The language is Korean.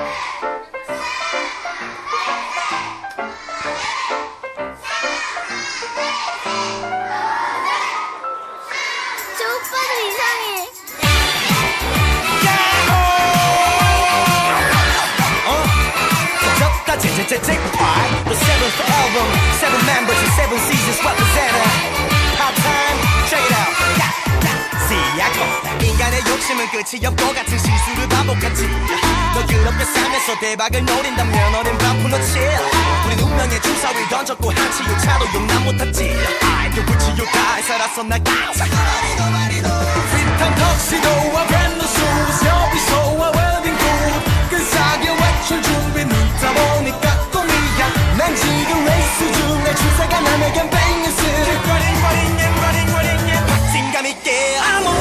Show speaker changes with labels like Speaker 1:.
Speaker 1: 저
Speaker 2: 오빠 욕심은 끝이 없고 같은 실수를 반복하지 너 그렇게 살면서 대박을 노린다면 어린 바쁜 놓치 우리 운명의 주사위 던졌고 한치 육차도 용납 못했지 알게 붙이유가 살아서 나 깜짝 Freedom tuxedo 여기서 I 웨딩 굿 근사하게 외출 준비 눈다 보니까 꿈이야 난 지금 레이스 중에 추세가 남에겐 뱅스 킥거링 거링 엠거링 거링 엠 박진감 있게 I'm on